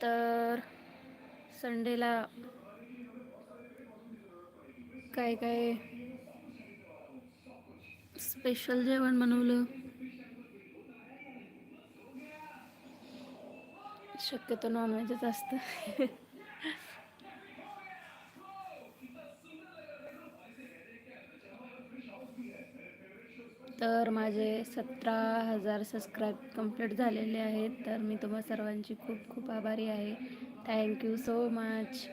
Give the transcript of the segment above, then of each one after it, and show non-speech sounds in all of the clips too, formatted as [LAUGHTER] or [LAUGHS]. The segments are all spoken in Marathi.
तर संडेला काय काय स्पेशल जेवण बनवलं? शक्यतो नॉनव्हेजच असतं [LAUGHS] तर माझे सतरा हजार सबस्क्राईब कंप्लीट झालेले आहेत तर मी तुम्हा सर्वांची खूप खूप आभारी आहे. थँक्यू सो मच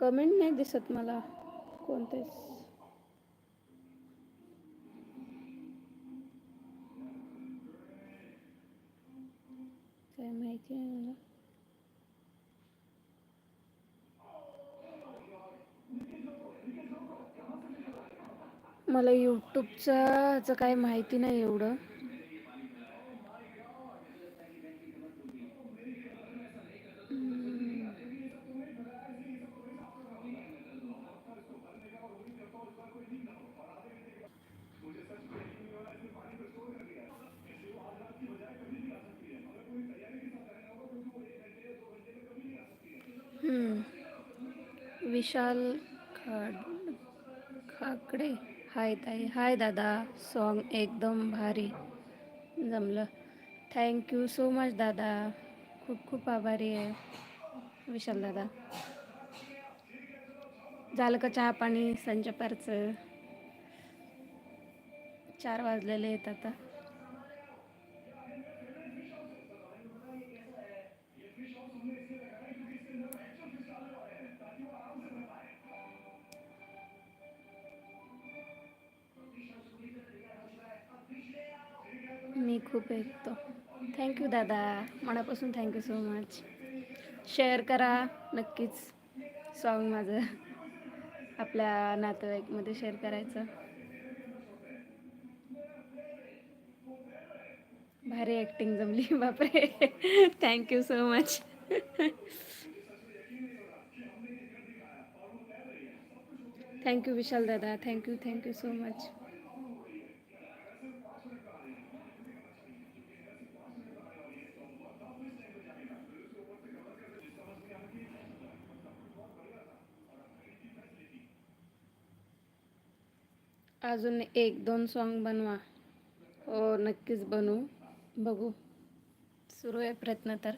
कमेंट नाही दिसत मला कोणतेच. काय माहिती आहे मला? मला यूट्यूबचं काही माहिती नाही एवढं हम्म. विशाल खाड खाकडे. हाय ताई. हाय दादा. सॉन्ग एकदम भारी जमलं. थँक्यू सो मच दादा. खूप खूप आभारी आहे. विशाल दादा. झालं का चहा पाणी? संचपारचं चार वाजलेले आहेत आता. खूप ऐकतो थँक्यू दादा. मनापासून थँक्यू सो मच शेअर करा नक्कीच. सॉन्ग माझं. आपल्या नातेवाईकमध्ये शेअर करायचं. भारी ॲक्टिंग जमली बापरे. Thank you so much thank you Vishal दादा. थँक्यू थँक्यू सो मच अजून एक दोन सॉन्ग बनवा. हो नक्कीच बनवू. बघू. सुरू आहे प्रयत्न तर.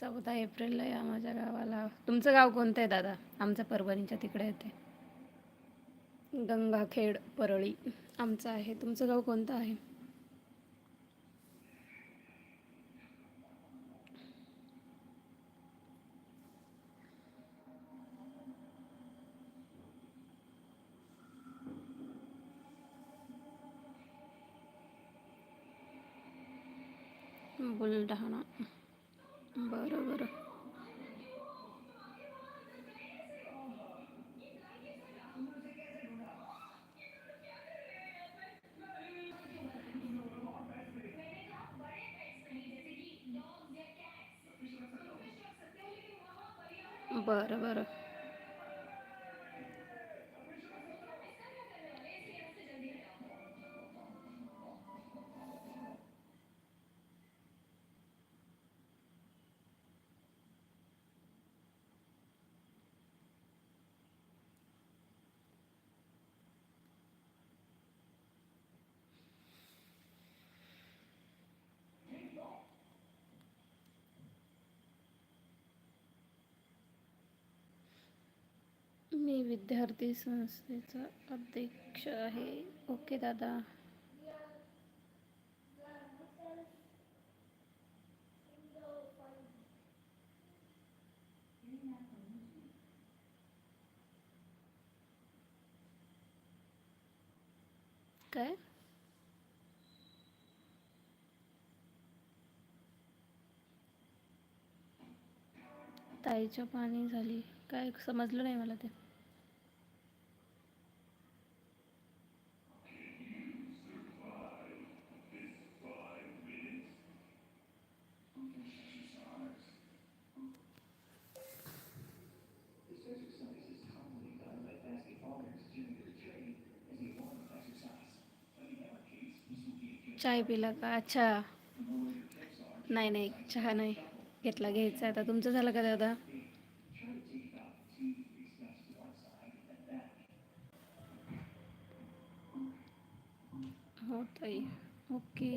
चौदा एप्रिलला या माझ्या गावाला. तुमचं गाव कोणतं आहे दादा? आमचं परभणीच्या तिकडे येते गंगाखेड परळी. आमचं आहे. तुमचं गाव कोणतं आहे? बुलढाणा बरं बरं. मी विद्यार्थी संस्थेचा अध्यक्ष आहे. ओके दादा. काय? ताईच्या पाणी झाली. काय समजलं नाही मला ते? चाय पिला का? अच्छा. नाही नाही चहा नाही घेतला घ्यायचा आता. तुमचं झालं का दादा? हो ताई. ओके.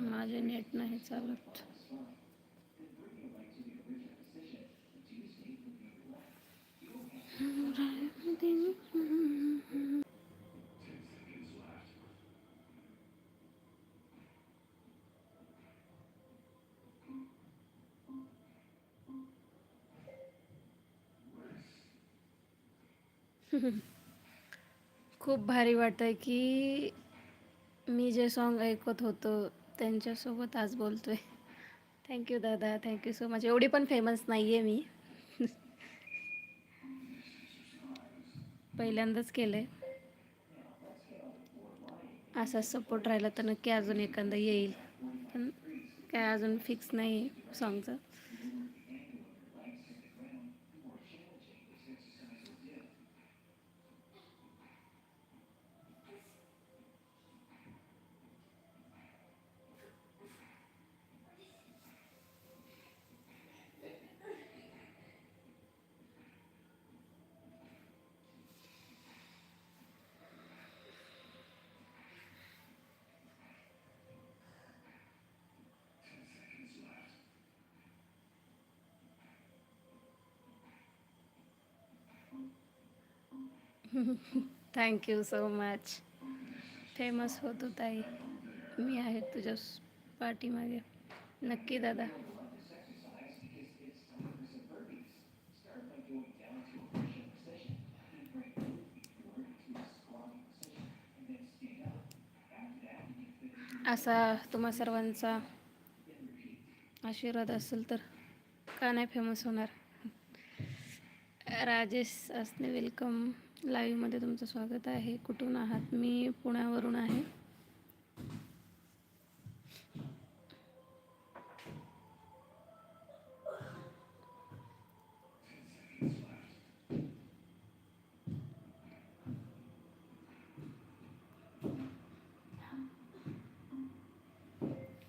माझे नेट नाही चालत. खूप भारी वाटतंय की मी जे सॉन्ग ऐकत होतो त्यांच्यासोबत आज बोलतो आहे थँक्यू दादा. थँक्यू सो मच एवढी पण फेमस नाही आहे मी. पहिल्यांदाच केलं आहे असा सपोर्ट राहिला तर नक्की अजून एखादा येईल. पण काय अजून फिक्स नाही सॉन्गचं thank you so much famous होतो ताई. मी आहे तुझ्या पाठीमागे नक्की दादा. असा तुम्हा सर्वांचा आशीर्वाद असेल तर का नाही फेमस होणार? राजेश असणे वेलकम लाईव्हमध्ये तुमचं स्वागत आहे. कुठून आहात? मी पुण्यावरून आहे.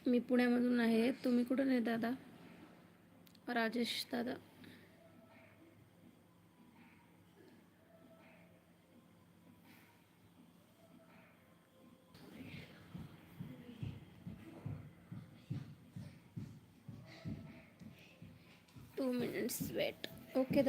मी पुण्यामधून आहे. तुम्ही कुठून आहे दादा? राजेश दादा. टू मिनिट्स वेट ओके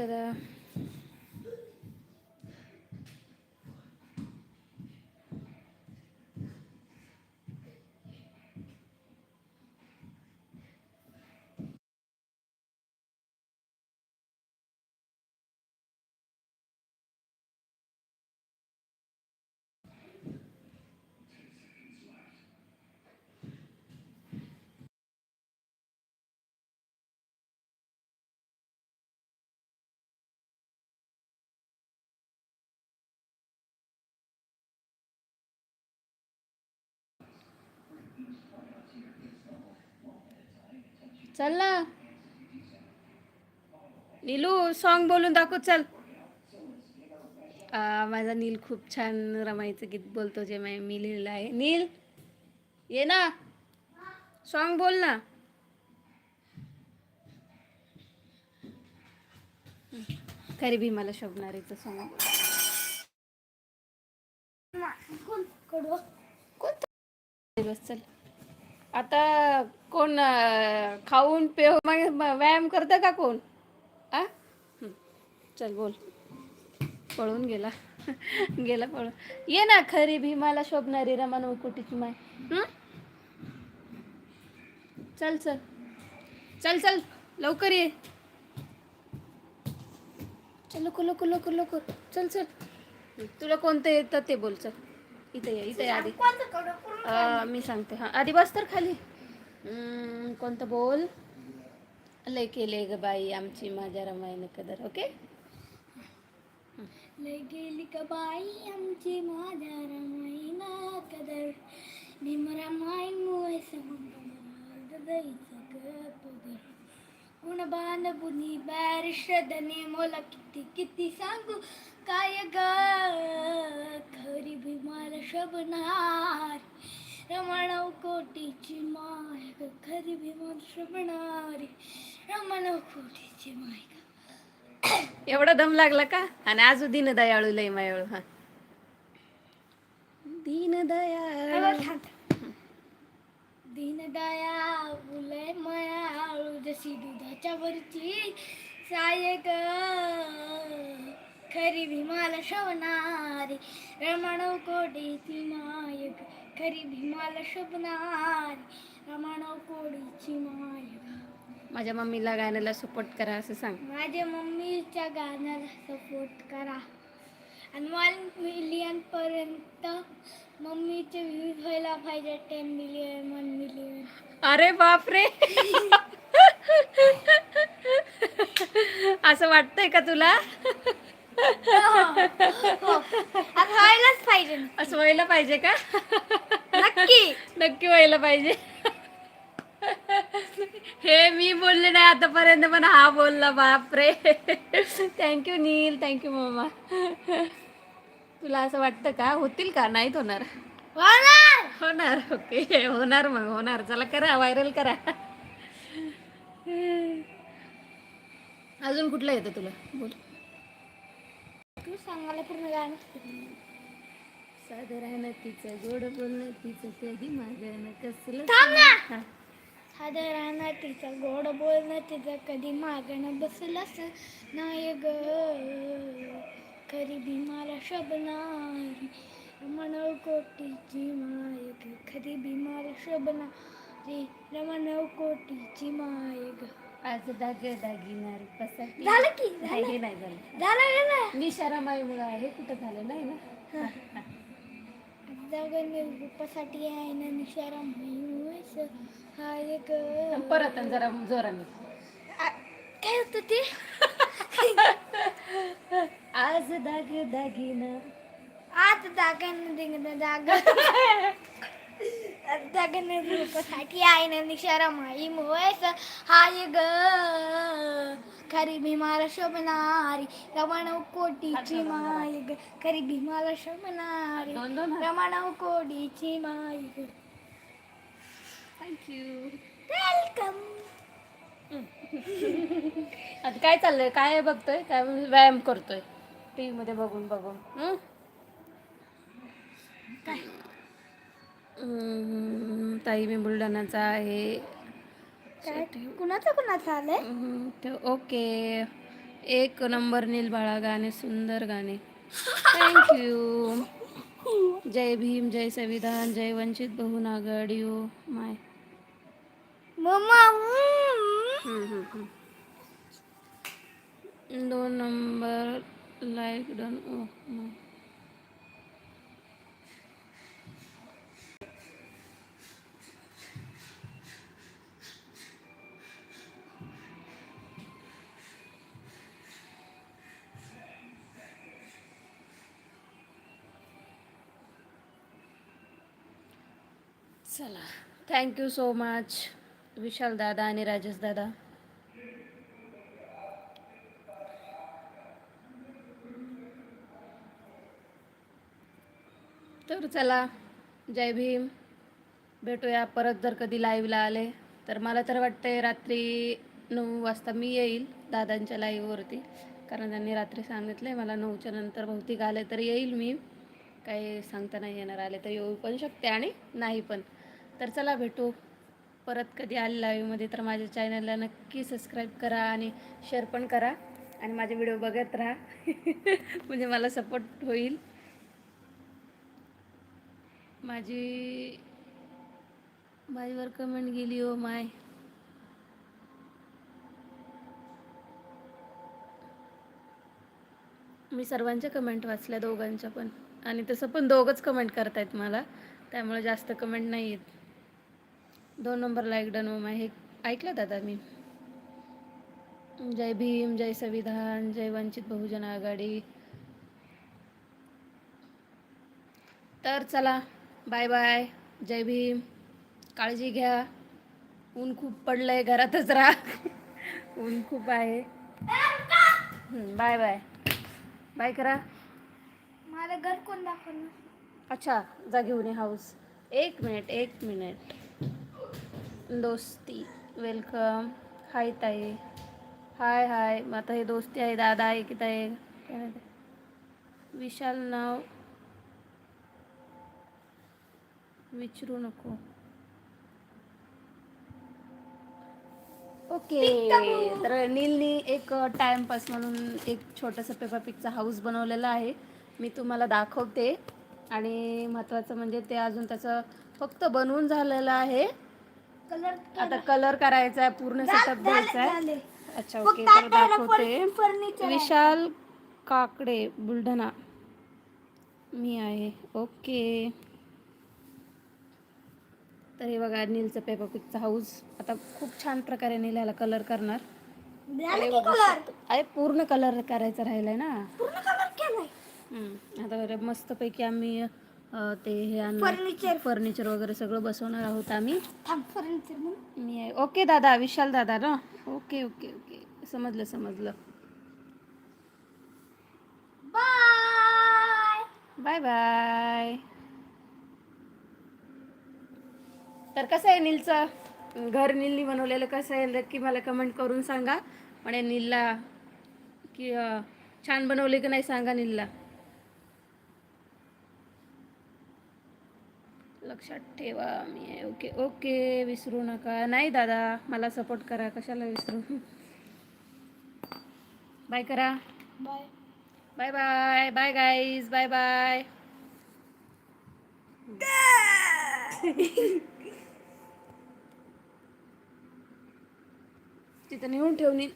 चल ना. नीलू सॉन्ग बोलून दाखव चल. माझा नील खूप छान रमायचं गीत बोलतो जे मै- मी लिहिलेलं आहे. नील ये ना. सॉन्ग बोल ना. खरी भी मला शोभणारीचं सॉन्ग बस चल. आता कोण खाऊन पे व्यायाम करतं का कोण? आ? चल बोल. पळून गेला. [LAUGHS] गेला पळून. ये ना खरी भीमाला शोभणारी रमा नवकुटीची माय. चल चल. चल चल. लवकर ये. चल लवकर लवकर लवकर लवकर. चल चल. तुला कोणतं येतं ते बोल चल. इथे ये इथे ये आधी. अं, मी सांगते हां आधी बस तर खाली. हम्म, कोणतं बोल? लय केले ग बाई आमची माझ्या रमाईने कदर ओके? लय गेली का बाई आमची माझ्या रमाईना कदर. निमरा माई मुळे समुद्राचं पदर गुण बाण बुनी बॅरिश्रदने मोला किती किती सांगू काय ग खरी भीमाला शबनार रमणव कोटीची माय ग खरी भीमाला शबनारी रमणव कोटीची माय ग एवढा दम लागला का आणि आजू दीन दयाळू लय मायाळू हा दीन दयाळू दीनदया फुले मयाळू जशी दुधाच्या वरची साय ग. खरी भीमाला शवणारी रमणव कोडीची माय ग खरी भीमाला शोभणारी रमणव कोडीची माय ग माझ्या मम्मीला गाण्याला सपोर्ट करा असं सांग. माझ्या मम्मीच्या गाण्याला सपोर्ट करा. आणि वन मिलियन पर्यंत मम्मीचे व्ह्यूज व्हायला पाहिजे टेन मिलियन वन मिलियन अरे बापरे. असं वाटतंय का तुला? आता व्हायलाच पाहिजे. असं व्हायला पाहिजे का? नक्की. नक्की व्हायला पाहिजे. हे मी बोलले नाही आतापर्यंत पण हा बोलला बापरे. थँक्यू नील थँक्यू मम्मा तुला असं वाटतं का? होतील का? नाहीत होणार. होणार! होणार ओके. होणार मग होणार. चला करा व्हायरल करा. अजून कुठलं येतं तुला? बोल. तू सांग मला पूर्ण गाणं. साधं राहणं तिचं गोड बोलणं तिचं कधी मागणं कसलं थांब ना. साधं राहणं तिचं गोड बोलणं तिचं कधी मागणं बसलंच नाही ग खरी भीमाला शबनारी रमणव कोटीची माय ग खरी भीमाला शबनारी रमणव कोटीची माय ग आज दाग दागिनार झालं की? नाही हे नाही झालं. झालं ना निशारामाई मुळे आहे कुठं झालं नाही ना? [LAUGHS] जगन रूपासाठी आहे ना निशारा मायूस हाय ग. परत आणि जरा जोराने. काय होतं ते? आज दाग दागिना. आज जागन दिंगन जाग जगन [LAUGHS] रूपासाठी आहे ना निशारा माई मुळेस हाय ग. खरी भीमाला शोभणारी रमणव कोटीची माय ग. खरी भीमाला शोभणारी दोन दोन रमणव कोटीची माय ग. थँक्यू वेलकम [LAUGHS] आता काय चाललंय? काय बघतोय? काय व्यायाम करतोय? टी मध्ये बघून. बघून ताई मी बुलढाणाचा आहे कुणाचं कुणाचं आलंय? ओके. एक नंबर नील बाळा गाणे सुंदर गाणे. थँक्यू [LAUGHS] जय भीम जय संविधान जय वंचित बहुन आघाडीओ माय. मम्मा हम्म, हम्म, हम्म. दोन number like done oh my चला थँक्यू सो मच विशाल दादा आणि राजेश दादा. तर चला जय भीम. भेटूया परत जर कधी लाईव्हला आले. तर मला तर वाटते रात्री नऊ वाजता मी येईल दादांच्या लाईव्हवरती कारण त्यांनी रात्री सांगितलं आहे मला नऊच्या नंतर बहुतेक आले तर येईल मी. काही सांगता नाही येणार आले तर येऊ पण शकते आणि नाही पण. तर चला भेटू. परत कधी आले लाईव्हमध्ये तर माझ्या चॅनलला नक्की सबस्क्राईब करा आणि शेअर पण करा. आणि माझे व्हिडिओ बघत राहा. [LAUGHS] म्हणजे मला सपोर्ट होईल. माझी माझीवर कमेंट गेली हो माय. मी सर्वांच्या कमेंट वाचल्या दोघांच्या पण. आणि तसं पण दोघंच कमेंट करतायत मला. त्यामुळे जास्त कमेंट नाही आहेत दोन नंबर लाईक डन माय हे ऐकलं दादा मी? जय भीम जय संविधान जय वंचित बहुजन आघाडी. तर चला बाय बाय जय भीम. काळजी घ्या. ऊन खूप पडलंय घरातच राहा. ऊन खूप आहे. बाय बाय बाय करा. मला घर कोण दाखवणार अच्छा जा घेऊन हाऊस एक मिनिट एक मिनिट दोस्ती वेलकम हाय ताई. हाय हाय मग आता हे दोस्ती आहे दादा आहे की ताई? काय विशाल नाव विचारू नको. ओके तर नीलनी एक टाइमपास म्हणून एक छोटंसं पेपर पिकचा हाऊस बनवलेला आहे. मी तुम्हाला दाखवते. आणि महत्त्वाचं म्हणजे ते अजून त्याचं फक्त बनवून झालेलं आहे. कलर आता कलर करायचा आहे पूर्ण सेटअप द्यायचा आहे. अच्छा ओके तर दाखवते. विशाल काकडे बुलढाणा. मी आहे. ओके तर हे बघा नीलचं पेपर पिकचा हाऊस आता खूप छान प्रकारे नील ह्याला कलर करणार. अरे पूर्ण कलर करायचा राहिलाय ना. पूर्ण कलर केलाय. हम्म. आता मस्तपैकी आम्ही ते हे Furniture. फर्निचर वगैरे सगळं बसवणार आहोत आम्ही. फर्निचर मी ओके दादा विशाल दादा ना? ओके ओके ओके समजलं समजलं. बाय बाय बाय तर कसं आहे नीलचं? घर नीलनी बनवलेलं कसं आहे? नक्की मला कमेंट करून सांगा. म्हणे नीलला की छान बनवले की नाही सांगा नीलला? लक्षात ठेवा. मी आहे. ओके ओके विसरू नका. नाही दादा मला सपोर्ट करा. कशाला विसरू? बाय करा. Bye bye bye bye guys bye bye तिथं नेऊन ठेवणी